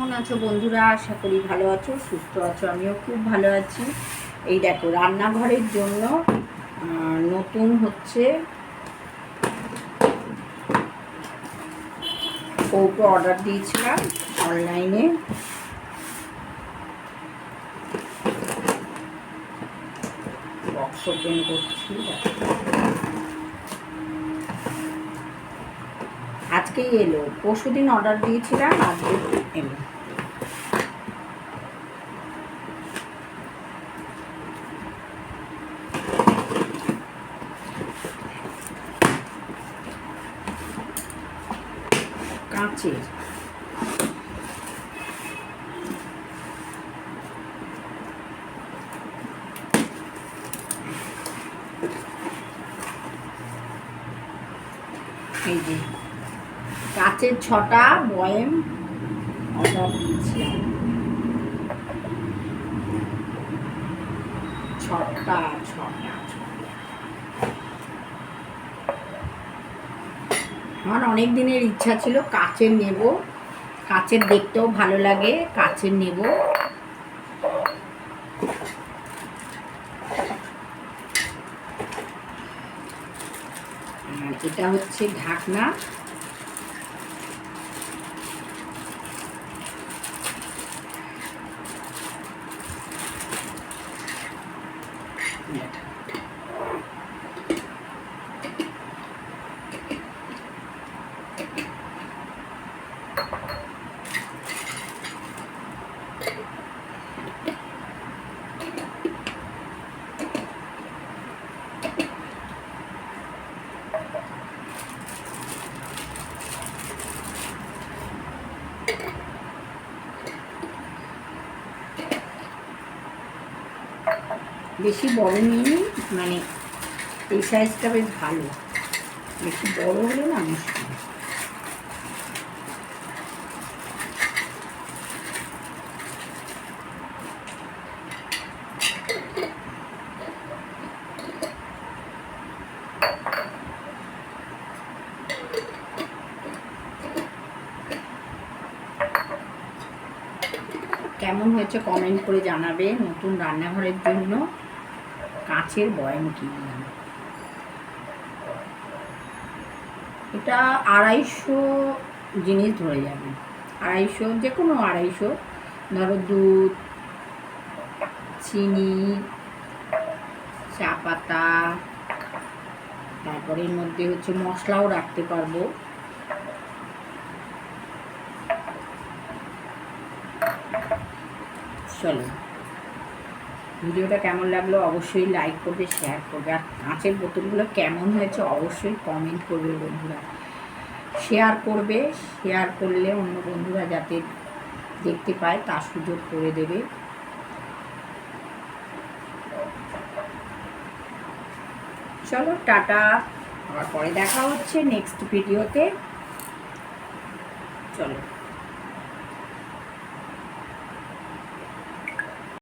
কেমন আছো বন্ধুরা? আশা করি ভালো আছো, সুস্থ আছো, আমিও খুব ভালো আছি। এই দেখো, রান্নাঘরের জন্য নতুন হচ্ছে কৌটো অর্ডার দিয়েছিলাম অনলাইনে। বক্স ওপেন করছি আজকেই এলো পরশু দিন অর্ডার দিয়েছিলাম, আজকে এলো কাঁচের এই যে কাচের ছটা বয়েম ছটা ছটা। আমার অনেক দিনের ইচ্ছা ছিল কাচের নেব কাচের দেখতেও ভালো লাগে, কাচের নেব এটা হচ্ছে ঢাকনা yet. বেশি বড় নিয়ে মানে এই সাইজটা বেশ ভালো। বেশি বড় হলে না মুশকিল। কেমন হয়েছে কমেন্ট করে জানাবে নতুন রান্নাঘরের জন্য। কাঁচের বয়াম কিনলাম এটা আড়াইশো জিনিস ধরে যাবে। আড়াইশো যে কোনো আড়াইশো। ধরো দুধ, চিনি, চা পাতা, তারপরে এর মধ্যে হচ্ছে মশলাও রাখতে পারব। চলো। ভিডিওটা কেমন লাগল অবশ্যই লাইক করবে শেয়ার করবে। আর কাঁচের বোতলগুলো কেমন হয়েছে অবশ্যই কমেন্ট করবে বন্ধুরা। শেয়ার করবে শেয়ার করলে অন্য বন্ধুরা যাতে দেখতে পায় তার সুযোগ করে দেবে। চলো, টাটা। আবার পরে দেখা হচ্ছে নেক্সট ভিডিওতে চলো।